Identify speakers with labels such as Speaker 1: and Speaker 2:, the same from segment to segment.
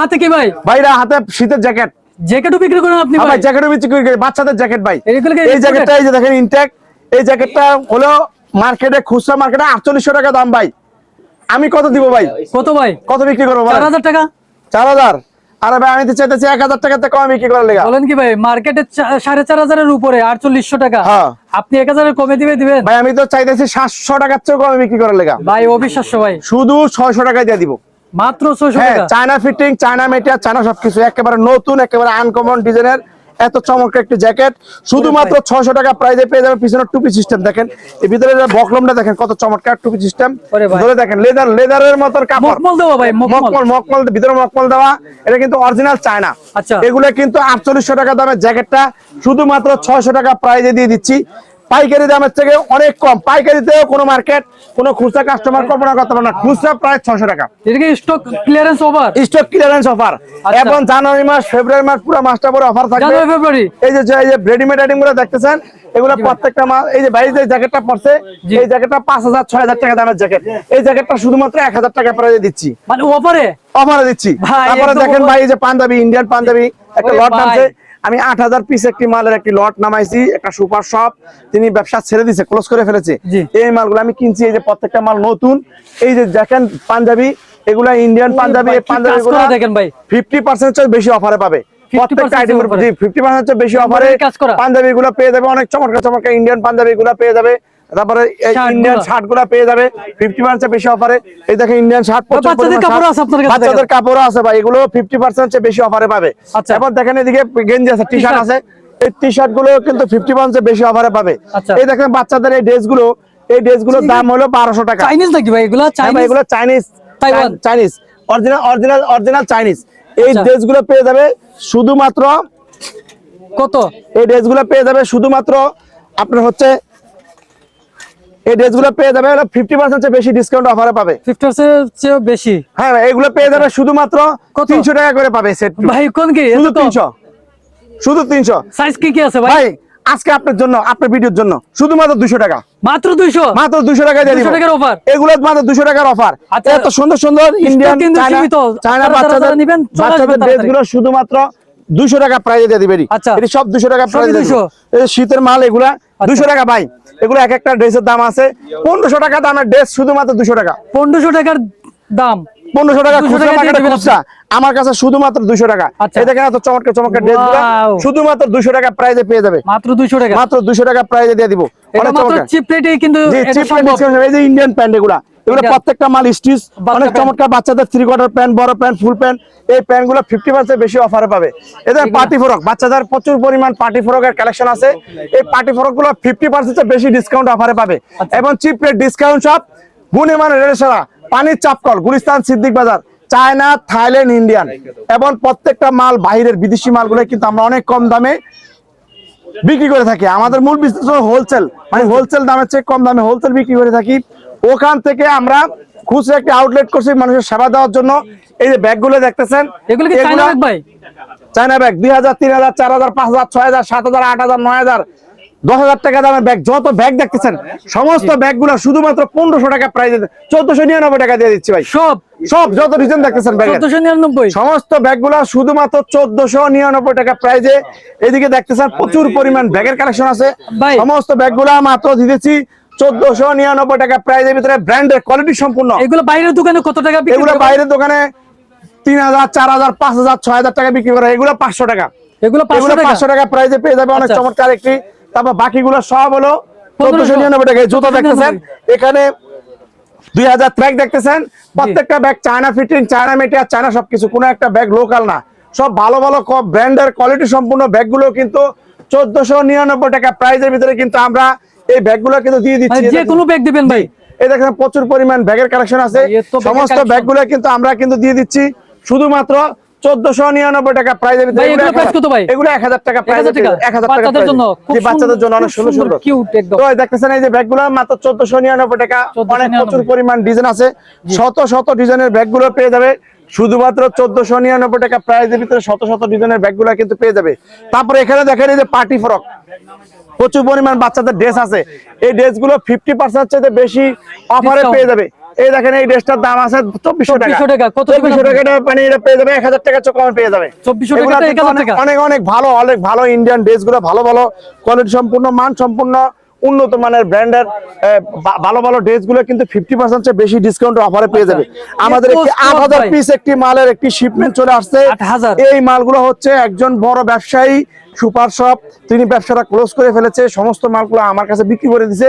Speaker 1: হাতে কি ভাই?
Speaker 2: ভাইরা হাতে শীতের জ্যাকেট
Speaker 1: জ্যাকেটও বিক্রি করেন আপনি
Speaker 2: ভাই?
Speaker 1: ভাই
Speaker 2: জ্যাকেটও বিক্রি করি বাচ্চাদের জ্যাকেট ভাই। এই জ্যাকেটটা এই যে দেখেন ইনটেক এই জ্যাকেটটা হলো মার্কেটে খুচরা মার্কেটে আটচল্লিশশো টাকা দাম ভাই। আমি কত দিব ভাই?
Speaker 1: কত ভাই?
Speaker 2: কত বিক্রি করব
Speaker 1: চার হাজার টাকা?
Speaker 2: চার হাজার। আরে ভাই আমি তো চাইতেছি এক হাজার টাকাতে কম বিক্রি করার লেগা।
Speaker 1: বলেন কি ভাই মার্কেটে সাড়ে চার হাজারের উপরে আটচল্লিশশো টাকা।
Speaker 2: হ্যাঁ।
Speaker 1: আপনি এক হাজারের কমে দিবে দিবেন?
Speaker 2: ভাই আমি তো চাইতেছি সাতশো টাকার চেয়েও কম বিক্রি করার লেগা।
Speaker 1: ভাই অবিশ্বাস্য ভাই।
Speaker 2: শুধু ছয়শো টাকা দিয়ে দিব।
Speaker 1: মাত্র টাকা।
Speaker 2: চায়না ফিটিং চায়না চায়না সবকিছু একেবারে নতুন একেবারে আনকমন ডিজাইনের এত চমৎকার একটি জ্যাকেট। শুধুমাত্র ছয়শো টাকা প্রাইজে পেয়ে যাবে পিছনে টুপি সিস্টেম দেখেন। এই ভিতরে বকলমটা দেখেন কত চমৎকার টুপি সিস্টেম ধরে দেখেন লেদার লেদারের মতন কাপড়।
Speaker 1: মকমল মকমল।
Speaker 2: মকমল মকমল ভিতরে মকমল দেওয়া। এটা কিন্তু অরিজিনাল চায়না
Speaker 1: আচ্ছা।
Speaker 2: এগুলো কিন্তু আটচল্লিশশো টাকা দামের জ্যাকেটটা। শুধুমাত্র ছয়শো টাকা প্রাইজে দিয়ে দিচ্ছি। পাইকারি দামের থেকে অনেক কম। পাইকারিতেও কোনো মার্কেট কোনো খুচরা কাস্টমার কল্পনা করতে পারে না। খুচরা প্রায় ছয়শো টাকা।
Speaker 1: Stock clearance over
Speaker 2: stock clearance offer. এবং জানুয়ারি মাস ফেব্রুয়ারি মাস পুরো মাসটা পরে অফার থাকবে।
Speaker 1: ফেব্রুয়ারি?
Speaker 2: এই যে এই যে রেডিমেড আইটেমগুলো দেখতেছেন এগুলো প্রত্যেকটা মাল এই যে বাইরে যে জ্যাকেটটা পড়ছে। এই জ্যাকেটটা পাঁচ হাজার ছয় হাজার টাকা দামের জ্যাকেট এই জ্যাকেটটা শুধুমাত্র এক হাজার টাকা প্রাইজে দিচ্ছি।
Speaker 1: মানে ওভারে
Speaker 2: অফারে দিচ্ছি। তারপরে দেখেন ভাই এই যে পাঞ্জাবি ইন্ডিয়ান পাঞ্জাবি একটা লট
Speaker 1: ভাই।
Speaker 2: নামছে। আমি আট হাজার পিস একটি মালের একটি লট নামাইছি একটা সুপার শপ তিনি ব্যবসা ছেড়ে দিছে ক্লোজ করে ফেলেছে। এই মালগুলো আমি কিনছি এই যে প্রত্যেকটা মাল নতুন এই যে দেখেন পাঞ্জাবি এগুলা ইন্ডিয়ান পাঞ্জাবি পাঞ্জাবি
Speaker 1: দেখেন ভাই।
Speaker 2: ফিফটি পার্সেন্ট বেশি অফারে পাবে। প্রত্যেকটা আইটেমের ফিফটি পার্সেন্ট বেশি
Speaker 1: এমব্রয়ডারি
Speaker 2: অফারে পাঞ্জাবি গুলো পেয়ে যাবে অনেক চমৎকার চমৎকার ইন্ডিয়ান পাঞ্জাবি গুলো পেয়ে যাবে। তারপরে ইন্ডিয়ান শার্টগুলা পেয়ে যাবে। ফিফটি পার্সেন্ট বেশি অফারে এই দেখেন ইন্ডিয়ান শার্ট
Speaker 1: বাচ্চাদের কাপড়ও আছে
Speaker 2: ভাই এগুলো ফিফটি পার্সেন্ট বেশি অফারে পাবে।
Speaker 1: আচ্ছা।
Speaker 2: এবার দেখেন এদিকে গেঞ্জি আছে টি শার্ট আছে। এই টি শার্টগুলো কিন্তু ফিফটি পার্সেন্ট বেশি অফারে পাবে।
Speaker 1: আচ্ছা।
Speaker 2: এই দেখেন বাচ্চাদের এই ড্রেসগুলো এই ড্রেসগুলোর দাম হলো বারোশো টাকা।
Speaker 1: চাইনিজ নাকি ভাই? এগুলা
Speaker 2: হ্যাঁ এগুলো Chinese Chinese original original original Chinese এই
Speaker 1: আচ্ছা।
Speaker 2: ড্রেসগুলো পেয়ে যাবে শুধুমাত্র
Speaker 1: কত?
Speaker 2: এই ড্রেসগুলো পেয়ে যাবে শুধুমাত্র আপনার হচ্ছে এই ড্রেসগুলো পেয়ে যাবে ফিফটি পার্সেন্ট বেশি ডিসকাউন্ট অফারে পাবে।
Speaker 1: ফিফটি চেয়েও বেশি।
Speaker 2: হ্যাঁ এগুলো পেয়ে যাবে শুধুমাত্র
Speaker 1: কত?
Speaker 2: তিনশো টাকা করে পাবে সেট
Speaker 1: ভাই কোন কি?
Speaker 2: শুধু তিনশো। শুধু তিনশো।
Speaker 1: সাইজ কি কি আছে ভাই?
Speaker 2: ভাই আজকে আপনার জন্য আপনার ভিডিওর জন্য শুধুমাত্র দুশো টাকা।
Speaker 1: মাত্র দুইশো
Speaker 2: মাত্র দুশো টাকা দিয়ে দিব।
Speaker 1: 200 টাকার offer?
Speaker 2: এগুলো মাত্র দুশো টাকার অফার
Speaker 1: আচ্ছা।
Speaker 2: এত সুন্দর সুন্দর ইন্ডিয়ান চায়না বাচ্চাদের
Speaker 1: নিবেন,
Speaker 2: বাচ্চাদের
Speaker 1: তাড়াতাড়ি।
Speaker 2: ড্রেসগুলো শুধুমাত্র দুশো টাকা প্রাইজে দিয়ে দিবে
Speaker 1: আচ্ছা।
Speaker 2: সব দুশো টাকা
Speaker 1: সবই
Speaker 2: প্রাইজে
Speaker 1: 200
Speaker 2: এই শীতের মাল এগুলা দুশো টাকা ভাই। এগুলো এক একটা ড্রেসের দাম আছে। পনেরোশো টাকা দামের ড্রেস শুধুমাত্র দুশো টাকা।
Speaker 1: পনেরোশো টাকার দাম।
Speaker 2: পনেরোশো টাকা খুচরা আমার কাছে শুধুমাত্র দুশো টাকা।
Speaker 1: আচ্ছা।
Speaker 2: এই দেখেন এত চমৎকার চমৎকার ড্রেস শুধুমাত্র দুশো টাকা প্রাইজে পেয়ে যাবে।
Speaker 1: মাত্র টাকা।
Speaker 2: মাত্র দুশো টাকা প্রাইজে দিয়ে দিব।
Speaker 1: এটা
Speaker 2: অনেক চমৎকার।
Speaker 1: চিপ রেটে কিন্তু
Speaker 2: ইন্ডিয়ান প্যান্ট এগুলা। এগুলো প্রত্যেকটা মাল স্টিচ অনেক চমৎকার বাচ্চাদের থ্রি কোয়ার্টার প্যান্ট বড় প্যান্ট ফুল প্যান্ট এই প্যান্টগুলো ফিফটি পার্সেন্ট বেশি অফারে পাবে। এদের পার্টি ফ্রক বাচ্চাদের প্রচুর পরিমাণ পার্টি ফ্রকের কালেকশন আছে। এই পার্টি ফ্রকগুলো ফিফটি পার্সেন্ট বেশি ডিসকাউন্ট অফারে পাবে।
Speaker 1: আচ্ছা।
Speaker 2: এবং চিপ রেট ডিসকাউন্ট সব গুণে মানে রেড়েছড়া পানির চাপকল গুলিস্তান সিদ্দিক বাজার চায়না থাইল্যান্ড ইন্ডিয়ান। এবং প্রত্যেকটা মাল বাইরের বিদেশি মালগুলো কিন্তু আমরা অনেক কম দামে বিক্রি করে থাকি। আমাদের মূল বিজনেস হলো হোলসেল মানে হোলসেল দামের চেয়ে কম দামে হোলসেল বিক্রি করে থাকি। ওখান থেকে আমরা খুচরা একটি আউটলেট করছি মানুষের সেবা দেওয়ার জন্য। এই যে ব্যাগগুলো দেখতেছেন
Speaker 1: এগুলো কি চাইনা ব্যাগ ভাই?
Speaker 2: চায়না ব্যাগ দুই হাজার তিন হাজার চার হাজার পাঁচ হাজার ছয় হাজার সাত হাজার আট হাজার নয় হাজার দশ হাজার টাকা দামের ব্যাগ যত ব্যাগ দেখতেছেন সমস্ত ব্যাগগুলো শুধুমাত্র পনেরোশো টাকা প্রাইস চোদ্দশো নিরানব্বই টাকা দিয়ে দিচ্ছি ভাই।
Speaker 1: সব?
Speaker 2: সব যত ডিজাইন দেখতেছেন ব্যাগের
Speaker 1: চোদ্দশো নিরানব্বই?
Speaker 2: সমস্ত ব্যাগগুলো শুধুমাত্র চোদ্দশো নিরানব্বই টাকা প্রাইজে এদিকে দেখতেছেন প্রচুর পরিমাণ ব্যাগের কালেকশন আছে।
Speaker 1: ভাই।
Speaker 2: সমস্ত ব্যাগগুলো মাত্র দিতেছি চোদ্দশো নিরানব্বই টাকা প্রাইজের ভিতরে ব্র্যান্ডের কোয়ালিটি সম্পূর্ণ।
Speaker 1: এগুলো বাইরের দোকানে কত টাকা
Speaker 2: এগুলো বাইরের দোকানে তিন হাজার চার হাজার পাঁচ হাজার ছয় হাজার টাকা বিক্রি করে। এগুলো পাঁচশো টাকা।
Speaker 1: এগুলো পাঁচশো টাকা?
Speaker 2: প্রাইজে পেয়ে যাবে। অনেক
Speaker 1: আচ্ছা।
Speaker 2: চমৎকার একটি। তারপর বাকিগুলো সব হলো চোদ্দশো নিরানব্বই টাকা। জুতো দেখতেছেন? এখানে দুই হাজার ট্র্যাক দেখতেছেন? প্রত্যেকটা bag China fitting China China সবকিছু। কোনো একটা ব্যাগ লোকাল না। সব ভালো ভালো ব্র্যান্ডের কোয়ালিটি সম্পূর্ণ ব্যাগগুলো কিন্তু চোদ্দশো নিরানব্বই টাকা প্রাইজের ভিতরে কিন্তু আমরা এই ব্যাগগুলো কিন্তু দিয়ে দিচ্ছি।
Speaker 1: যে কোনো ব্যাগ দিবেন ভাই।
Speaker 2: এই দেখেন প্রচুর পরিমাণ ব্যাগের কালেকশন আছে। সমস্ত। ব্যাগগুলো কিন্তু আমরা কিন্তু দিয়ে দিচ্ছি। শুধুমাত্র চোদ্দশো নিরানব্বই টাকা
Speaker 1: ভাই, এগুলো price কত ভাই?
Speaker 2: এগুলো এক হাজার টাকা প্রাইস
Speaker 1: 1000 টাকা?
Speaker 2: এক হাজার টাকা
Speaker 1: বাচ্চাদের জন্য
Speaker 2: বাচ্চাদের
Speaker 1: সুন্দর,
Speaker 2: জন্য অনেক সুন্দর
Speaker 1: সুন্দর,
Speaker 2: সুন্দর। তো দেখতেছেন এই যে ব্যাগগুলো মাত্র চোদ্দশো নিরানব্বই টাকা। অনেক প্রচুর পরিমাণ ডিজাইন আছে। শত শত ডিজাইনের ব্যাগগুলো পেয়ে যাবে। শুধুমাত্র চোদ্দশো নিরানব্বই টাকা প্রাইজের ভিতরে শত শত ডিজাইনের ব্যাগগুলো কিন্তু পেয়ে যাবে। তারপরে এখানে দেখেন এই যে পার্টি ফ্রক প্রচুর পরিমাণ বাচ্চাদের ড্রেস আছে। এই ড্রেসগুলো ফিফটি পার্সেন্ট বেশি অফারে পেয়ে যাবে। এই দেখেন এই ড্রেসটার দাম আছে চব্বিশশো টাকা।
Speaker 1: টাকা। কত
Speaker 2: চব্বিশশো টাকা মানে এটা পেয়ে যাবে এক হাজার টাকা চোখ পেয়ে যাবে।
Speaker 1: 2400
Speaker 2: এগুলো
Speaker 1: টাকাটা
Speaker 2: কিন্তু
Speaker 1: 1000
Speaker 2: অনেক-
Speaker 1: টাকা।
Speaker 2: অনেক অনেক ভালো অনেক ভালো ইন্ডিয়ান ড্রেসগুলো ভালো ভালো কোয়ালিটি সম্পূর্ণ মান সম্পূর্ণ। উন্নত মানের ব্র্যান্ডের ভালো ভালো ড্রেসগুলো কিন্তু ফিফটি পার্সেন্ট বেশি ডিসকাউন্ট অফারে পেয়ে যাবে। আমাদের একটি আট হাজার পিস একটি মালের একটি শিপমেন্ট চলে আসছে। এই মালগুলো হচ্ছে একজন বড় ব্যবসায়ী সুপার শপ। তিনি ব্যবসাটা ক্লোজ করে ফেলেছে সমস্ত মালগুলো আমার কাছে বিক্রি করে দিছে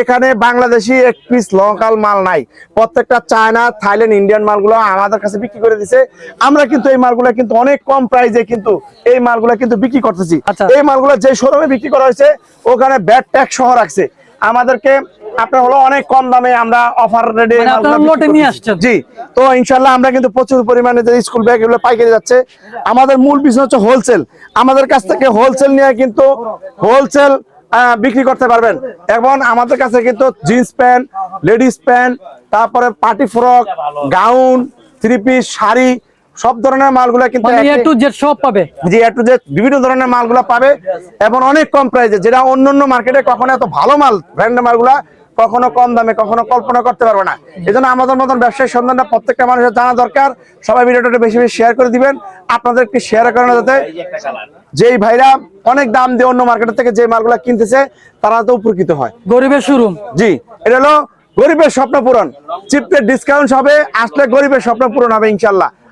Speaker 2: এখানে বাংলাদেশি এক পিস লোকাল মাল নাই। প্রত্যেকটা চায়না থাইল্যান্ড ইন্ডিয়ান মালগুলো আমাদের কাছে বিক্রি করে দিছে আমরা কিন্তু এই মালগুলো কিন্তু অনেক কম প্রাইসে কিন্তু এই মালগুলো কিন্তু বিক্রি করতেছি।
Speaker 1: আচ্ছা।
Speaker 2: এই মালগুলো যে শোরুমে বিক্রি করা হয়েছে ওখানে ব্যাট ট্যাক্স সহ রাখছে। আমাদেরকে আপনার হলো অনেক কম দামে আমরা অফার রেডি
Speaker 1: মানে লটে নিয়ে আসছেন।
Speaker 2: জি। তো ইনশাল্লাহ আমরা কিন্তু প্রচুর পরিমাণে যে স্কুল ব্যাগ এগুলো পাইকারি যাচ্ছে। আমাদের মূল বিজনেস হচ্ছে হোলসেল আমাদের কাছ থেকে হোলসেল নিয়ে কিন্তু হোলসেল বিক্রি করতে পারবেন। এবং আমাদের কাছে কিন্তু জিন্স প্যান্ট লেডিস প্যান্ট তারপরে party frock gown three piece sari সব ধরনের মালগুলো কিন্তু
Speaker 1: মানে এ টু জেড সব পাবে।
Speaker 2: বিভিন্ন ধরনের মালগুলো পাবে এবং অনেক কম প্রাইসে যেটা অন্য অন্য মার্কেটে কখনো এত ভালো মাল ব্র্যান্ড মালগুলা কখনো কম দামে কখনো কল্পনা করতে পারবে না। এই জন্য আমাদের মতন ব্যবসায়ী সন্ধানটা প্রত্যেকটা মানুষের জানা দরকার। সবাই ভিডিওটা বেশি বেশি শেয়ার করে দিবেন। আপনাদের একটি শেয়ার করানো যাতে যেই ভাইরা অনেক দাম দিয়ে অন্য মার্কেট থেকে যে মালগুলা কিনতেছে তারা তো উপকৃত হয়।
Speaker 1: গরিবের শোরুম
Speaker 2: জি এটা হলো গরিবের স্বপ্ন পূরণ। চিপতে ডিসকাউন্ট হবে আসলে গরিবের স্বপ্ন পূরণ হবে ইনশাল্লাহ